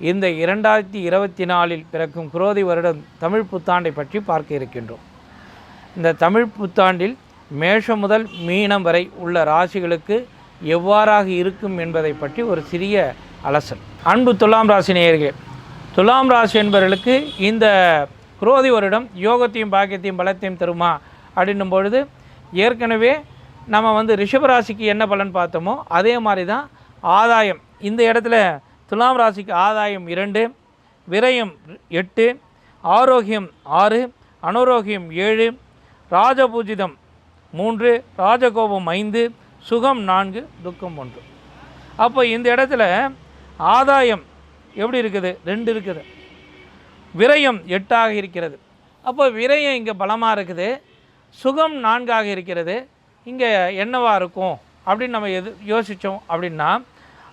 இந்த இரண்டாயிரத்தி இருபத்தி நாலில் பிறக்கும் குரோதி வருடம் தமிழ் புத்தாண்டை பற்றி பார்க்க இருக்கின்றோம். இந்த தமிழ் புத்தாண்டில் மேஷம் முதல் மீனம் வரை உள்ள ராசிகளுக்கு எவ்வாறாக இருக்கும் என்பதை பற்றி ஒரு சிறிய அலசல். அன்பு துலாம் ராசி நேயர்களே துலாம் ராசி என்பவர்களுக்கு இந்த குரோதி வருடம் யோகத்தையும் பாக்கியத்தையும் பலத்தையும் தருமா அப்படின்னும் பொழுது ஏற்கனவே நம்ம வந்து ரிஷபராசிக்கு என்ன பலன் பார்த்தோமோ அதே மாதிரி தான் ஆதாயம். இந்த இடத்துல துலாம் ராசிக்கு ஆதாயம் இரண்டு விரயம் எட்டு ஆரோக்கியம் ஆறு அனுரோகியம் ஏழு ராஜபூஜிதம் மூன்று ராஜகோபம் ஐந்து சுகம் நான்கு துக்கம் ஒன்று. அப்போ இந்த இடத்துல ஆதாயம் எப்படி இருக்குது? ரெண்டு இருக்குது. விரயம் எட்டாக இருக்கிறது. அப்போ விரயம் இங்கே பலமாக இருக்குது. சுகம் நான்காக இருக்கிறது. இங்கே என்னவாக இருக்கும்? அப்படின்னு நம்ம எது யோசித்தோம் அப்படின்னா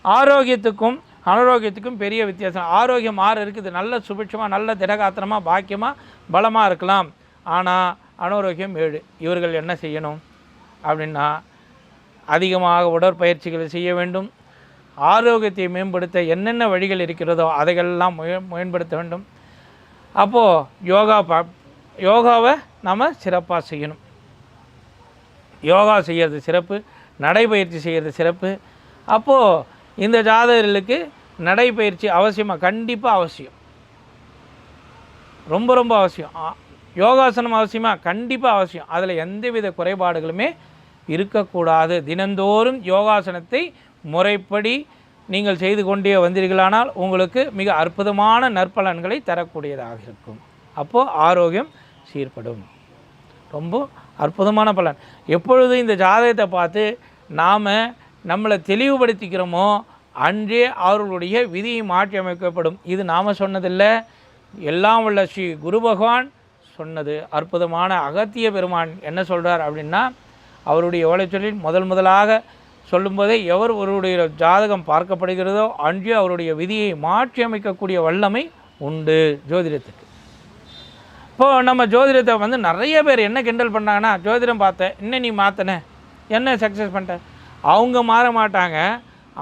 ஆரோக்கியத்துக்கும் அனாரோக்கியத்துக்கும் பெரிய வித்தியாசம். ஆரோக்கியம் ஆறு இருக்குது. நல்ல சுபிட்சமாக நல்ல திடகாத்திரமாக பாக்கியமாக பலமாக இருக்கலாம். ஆனால் அனாரோக்கியம் ஏழு. இவர்கள் என்ன செய்யணும்? அப்படின்னா அதிகமாக உடற்பயிற்சிகளை செய்ய வேண்டும். ஆரோக்கியத்தை மேம்படுத்த என்னென்ன வழிகள் இருக்கிறதோ அதையெல்லாம் முய மேம்படுத்த வேண்டும். அப்போது யோகா ப யோகாவை நம்ம சிறப்பாக செய்யணும். யோகா செய்கிறது சிறப்பு. நடைபயிற்சி செய்கிறது சிறப்பு. அப்போது இந்த ஜாதகர்களுக்கு நடைப்பயிற்சி அவசியமாக கண்டிப்பாக அவசியம். ரொம்ப ரொம்ப அவசியம். யோகாசனம் அவசியமாக கண்டிப்பாக அவசியம். அதில் எந்தவித குறைபாடுகளுமே இருக்கக்கூடாது. தினந்தோறும் யோகாசனத்தை முறைப்படி நீங்கள் செய்து கொண்டே வந்தீர்களானால் உங்களுக்கு மிக அற்புதமான நற்பலன்களை தரக்கூடியதாக இருக்கும். அப்போது ஆரோக்கியம் சீர்படும். ரொம்ப அற்புதமான பலன். எப்பொழுது இந்த ஜாதகத்தை பார்த்து நாம் நம்மளை தெளிவுபடுத்திக்கிறோமோ அன்றே அவர்களுடைய விதியை மாற்றி அமைக்கப்படும். இது நாம் சொன்னதில்லை. எல்லாம் உள்ள ஸ்ரீ குரு பகவான் சொன்னது அற்புதமான அகத்திய பெருமான் என்ன சொல்கிறார் அப்படின்னா அவருடைய ஓலைச்சொல்லில் முதல் முதலாக சொல்லும்போதே எவர் ஒருவருடைய ஜாதகம் பார்க்கப்படுகிறதோ அன்றே அவருடைய விதியை மாற்றி அமைக்கக்கூடிய வல்லமை உண்டு ஜோதிடத்துக்கு. இப்போ நம்ம ஜோதிடத்தை வந்து நிறைய பேர் என்ன கிண்டல் பண்ணாங்கன்னா ஜோதிடம் பார்த்தேன் என்ன நீ மாற்றின என்ன சக்ஸஸ் பண்ணிட்ட? அவங்க மாற மாட்டாங்க.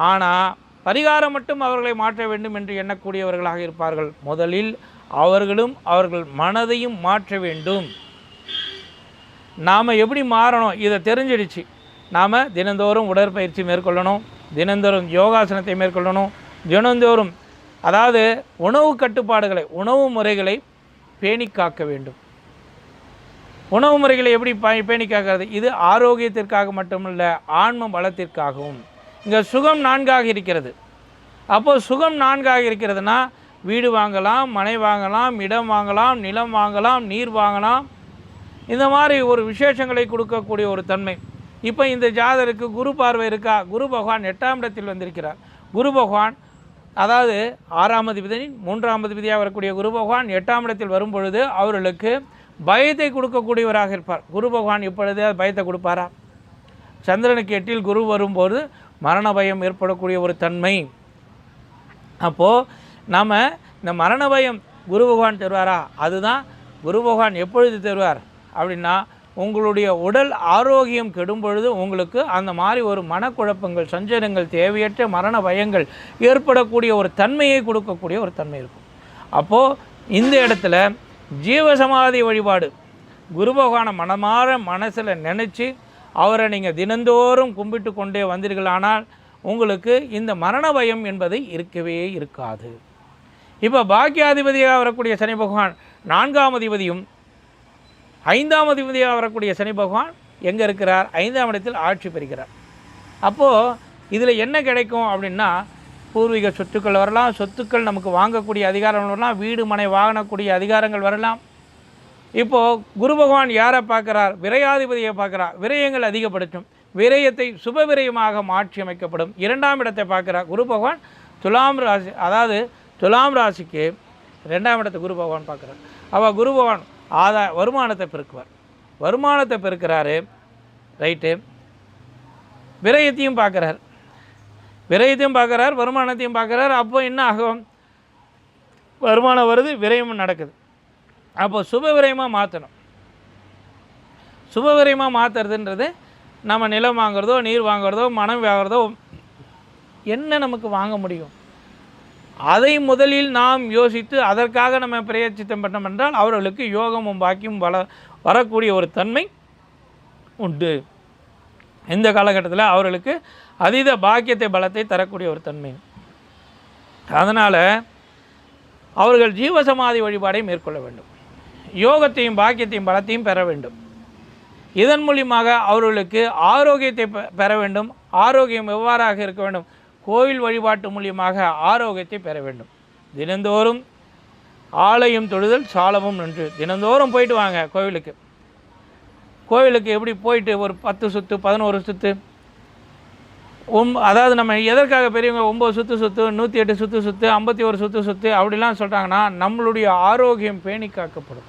ஆனால் பரிகாரம் மட்டும் அவர்களை மாற்ற வேண்டும் என்று எண்ணக்கூடியவர்களாக இருப்பார்கள். முதலில் அவர்களும் அவர்கள் மனதையும் மாற்ற வேண்டும். நாம் எப்படி மாறணும்? இதை தெரிஞ்சிடுச்சு. நாம் தினந்தோறும் உடற்பயிற்சி மேற்கொள்ளணும். தினந்தோறும் யோகாசனத்தை மேற்கொள்ளணும். தினந்தோறும் அதாவது உணவு கட்டுப்பாடுகளை உணவு முறைகளை பேணி காக்க வேண்டும். உணவு முறைகளை எப்படி ப- பேணி காக்கிறது இது ஆரோக்கியத்திற்காக மட்டுமல்ல ஆன்ம பலத்திற்காகவும். இங்கே சுகம் நான்காக இருக்கிறது. அப்போது சுகம் நான்காக இருக்கிறதுனா வீடு வாங்கலாம் மனை வாங்கலாம் இடம் வாங்கலாம் நிலம் வாங்கலாம் நீர் வாங்கலாம். இந்த மாதிரி ஒரு விசேஷங்களை கொடுக்கக்கூடிய ஒரு தன்மை. இப்போ இந்த ஜாதருக்கு குரு பார்வை இருக்கா? குரு பகவான் எட்டாம் இடத்தில் வந்திருக்கிறார். குரு பகவான் அதாவது ஆறாம் அதிபதி மூன்றாம் அதிபதியாக வரக்கூடிய குரு பகவான் எட்டாம் இடத்தில் வரும் பொழுது அவர்களுக்கு பயத்தை கொடுக்கக்கூடியவராக இருப்பார். குரு பகவான் இப்பொழுதே பயத்தை கொடுப்பாரா? சந்திரனுக்கு எட்டில் குரு வரும்போது மரண பயம் ஏற்படக்கூடிய ஒரு தன்மை. அப்போது நாம் இந்த மரண பயம் குரு பகவான் தருவாரா? அதுதான் குரு பகவான் எப்பொழுது தருவார்? அப்படின்னா உங்களுடைய உடல் ஆரோக்கியம் கெடும் பொழுது உங்களுக்கு அந்த மாதிரி ஒரு மனக்குழப்பங்கள் சஞ்சலங்கள் தேவையற்ற மரண பயங்கள் ஏற்படக்கூடிய ஒரு தன்மையை கொடுக்கக்கூடிய ஒரு தன்மை இருக்கும். அப்போது இந்த இடத்துல ஜீவசமாதி வழிபாடு. குரு பகவானை மனமாற மனசில் நினச்சி அவரை நீங்கள் தினந்தோறும் கும்பிட்டு கொண்டே வந்தீர்களானால் உங்களுக்கு இந்த மரண பயம் என்பது இருக்கவே இருக்காது. இப்போ பாக்கியாதிபதியாக வரக்கூடிய சனி பகவான் நான்காம் அதிபதியும் ஐந்தாம் அதிபதியாக வரக்கூடிய சனி பகவான் எங்கே இருக்கிறார்? ஐந்தாம் இடத்தில் ஆட்சி பெறுகிறார். அப்போது இதில் என்ன கிடைக்கும் அப்படின்னா பூர்வீக சொத்துக்கள் வரலாம் சொத்துக்கள் நமக்கு வாங்கக்கூடிய அதிகாரம் வரலாம் வீடு மனை வாங்கக்கூடிய அதிகாரங்கள் வரலாம். இப்போது குரு பகவான் யாரை பார்க்குறார்? விரையாதிபதியை பார்க்குறார். விரயங்கள் அதிகப்படுத்தும். விரயத்தை சுப விரயமாக மாற்றி அமைக்கப்படும். இரண்டாம் இடத்தை பார்க்குறார் குரு பகவான். துலாம் ராசி அதாவது துலாம் ராசிக்கு ரெண்டாம் இடத்தை குரு பகவான் பார்க்குறார். அவள் குரு பகவான் ஆதா வருமானத்தை பெருக்குவார். வருமானத்தை பெருக்கிறாரு. ரைட்டு. விரயத்தையும் பார்க்குறார். விரயத்தையும் பார்க்குறார் வருமானத்தையும் பார்க்குறார். அப்போ என்ன ஆகும்? வருமானம் வருது விரயமும் நடக்குது. அப்போ சுப விரயமாக மாற்றணும் சுப விரயமாக மாற்றுறதுன்றது நம்ம நிலம் வாங்குறதோ நீர் வாங்குறதோ மனம் வாங்குறதோ என்ன நமக்கு வாங்க முடியும்? அதை முதலில் நாம் யோசித்து அதற்காக நம்ம பிரயச்சித்தம் பண்ணோம் என்றால் அவர்களுக்கு யோகமும் பாக்கியும் வள வரக்கூடிய ஒரு தன்மை உண்டு. இந்த காலகட்டத்தில் அவர்களுக்கு அதீத பாக்கியத்தை பலத்தை தரக்கூடிய ஒரு தன்மை. அதனால் அவர்கள் ஜீவசமாதி வழிபாடை மேற்கொள்ள வேண்டும். யோகத்தையும் பாக்கியத்தையும் பலத்தையும் பெற வேண்டும். இதன் மூலியமாக அவர்களுக்கு ஆரோக்கியத்தை பெ- பெற வேண்டும். ஆரோக்கியம் எவ்வாறாக இருக்க வேண்டும்? கோவில் வழிபாட்டு மூலியமாக ஆரோக்கியத்தை பெற வேண்டும். தினந்தோறும் ஆலயம் தொழுதல் சாலமும் நன்று. தினந்தோறும் போயிட்டு வாங்க கோவிலுக்கு. கோவிலுக்கு எப்படி போயிட்டு ஒரு பத்து சுற்று பதினோரு சுற்று ஒம் அதாவது நம்ம எதற்காக பெரியவங்க ஒம்பது சுற்று சுற்று நூற்றி எட்டு சுற்று சுற்று ஐம்பத்தி ஒரு சுற்று சுற்று அப்படிலாம் சொல்கிறாங்கன்னா நம்மளுடைய ஆரோக்கியம் பேணி காக்கப்படும்.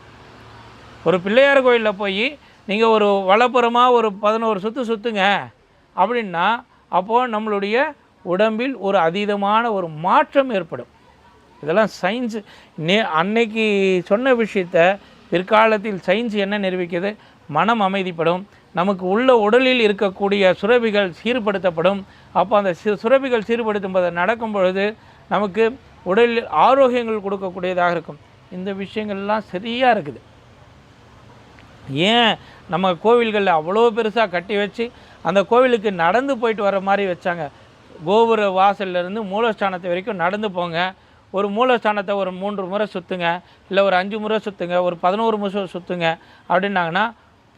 ஒரு பிள்ளையார் கோயிலில் போய் நீங்கள் ஒரு வலப்புறமாக ஒரு பதினோரு சுற்று சுற்றுங்க அப்படின்னா அப்போது நம்மளுடைய உடம்பில் ஒரு அதீதமான ஒரு மாற்றம் ஏற்படும். இதெல்லாம் சயின்ஸ் நே அன்னைக்கு சொன்ன விஷயத்த பிற்காலத்தில் சயின்ஸ் என்ன நிரூபிக்குது? மனம் அமைதிப்படும் நமக்கு உள்ள உடலில் இருக்கக்கூடிய சுரபிகள் சீர்படுத்தப்படும். அப்போ அந்த சுரபிகள் சீர்படுத்தும் போது நடக்கும் பொழுது நமக்கு உடலில் ஆரோக்கியங்கள் கொடுக்கக்கூடியதாக இருக்கும். இந்த விஷயங்கள்லாம் சரியாக இருக்குது. ஏன் நம்ம கோவில்களில் அவ்வளோ பெருசாக கட்டி வச்சு அந்த கோவிலுக்கு நடந்து போயிட்டு வர மாதிரி வச்சாங்க. கோபுர வாசல்லேருந்து மூலஸ்தானத்தை வரைக்கும் நடந்து போங்க. ஒரு மூலஸ்தானத்தை ஒரு மூன்று முறை சுற்றுங்க இல்லை ஒரு அஞ்சு முறை சுற்றுங்க ஒரு பதினோரு முறை சுற்றுங்க அப்படின்னாங்கன்னா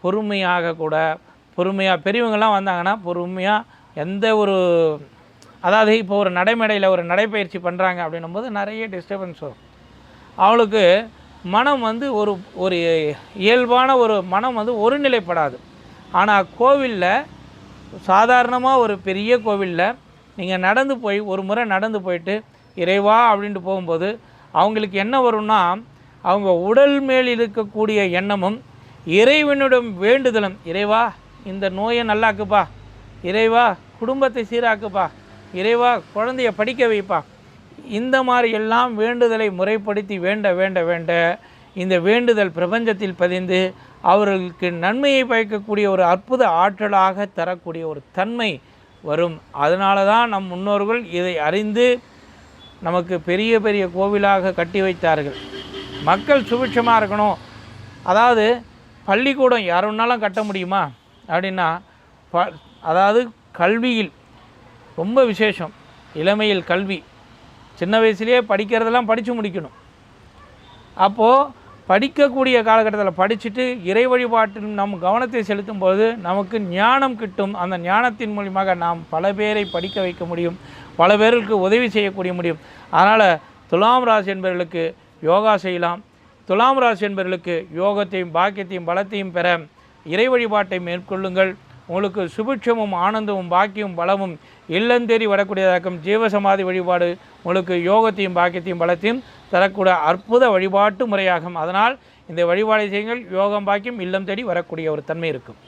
பொறுமையாக கூட பொறுமையாக பெரியவங்கள்லாம் வந்தாங்கன்னா பொறுமையாக எந்த ஒரு அதாவது இப்போ ஒரு நடைமேடையில் ஒரு நடைப்பயிற்சி பண்ணுறாங்க அப்படின்னும் போது நிறைய டிஸ்டர்பன்ஸ் வரும். அவளுக்கு மனம் வந்து ஒரு ஒரு இயல்பான ஒரு மனம் வந்து ஒருநிலைப்படாது. ஆனால் கோவிலில் சாதாரணமாக ஒரு பெரிய கோவிலில் நீங்கள் நடந்து போய் ஒரு முறை நடந்து போயிட்டு இறைவா அப்படின்ட்டு போகும்போது அவங்களுக்கு என்ன வரும்னா அவங்க உடல் மேல் இருக்கக்கூடிய எண்ணமும் இறைவனிடம் வேண்டுதலும். இறைவா இந்த நோயை நல்லாக்குப்பா. இறைவா குடும்பத்தை சீராக்குப்பா. இறைவா குழந்தைய படிக்க வைப்பா. இந்த மாதிரி எல்லாம் வேண்டுதலை முறைப்படுத்தி வேண்ட வேண்ட வேண்ட இந்த வேண்டுதல் பிரபஞ்சத்தில் பதிந்து அவர்களுக்கு நன்மையை பயக்கக்கூடிய ஒரு அற்புத ஆற்றலாக தரக்கூடிய ஒரு தன்மை வரும். அதனால தான் நம் முன்னோர்கள் இதை அறிந்து நமக்கு பெரிய பெரிய கோவிலாக கட்டி வைத்தார்கள். மக்கள் சுபிட்சமாக இருக்கணும். அதாவது பள்ளிக்கூடம் யார் வேணாலும் கட்ட முடியுமா? அப்படின்னா ப அதாவது கல்வியில் ரொம்ப விசேஷம். இளமையில் கல்வி. சின்ன வயசுலேயே படிக்கிறதெல்லாம் படித்து முடிக்கணும். அப்போது படிக்கக்கூடிய காலகட்டத்தில் படிச்சுட்டு இறை வழிபாட்டில் நம் கவனத்தை செலுத்தும் போது நமக்கு ஞானம் கிட்டும். அந்த ஞானத்தின் மூலியமாக நாம் பல பேரை படிக்க வைக்க முடியும். பல பேருக்கு உதவி செய்யக்கூடிய முடியும். அதனால் துலாம் ராசி என்பவர்களுக்கு யோகா செய்யலாம். துலாம் ராசி என்பவர்களுக்கு யோகத்தையும் பாக்கியத்தையும் பலத்தையும் பெற இறை வழிபாட்டை மேற்கொள்ளுங்கள். உங்களுக்கு சுபிட்சமும் ஆனந்தமும் பாக்கியும் பலமும் இல்லந்தேறி வரக்கூடியதாக்கும் ஜீவசமாதி வழிபாடு உங்களுக்கு யோகத்தையும் பாக்கியத்தையும் பலத்தையும் தரக்கூடிய அற்புத வழிபாட்டு முறையாகும். அதனால் இந்த வழிபாடு செய்யுங்கள். யோகம் பாக்கியம் இல்லம் தேடி வரக்கூடிய ஒரு தன்மை இருக்கும்.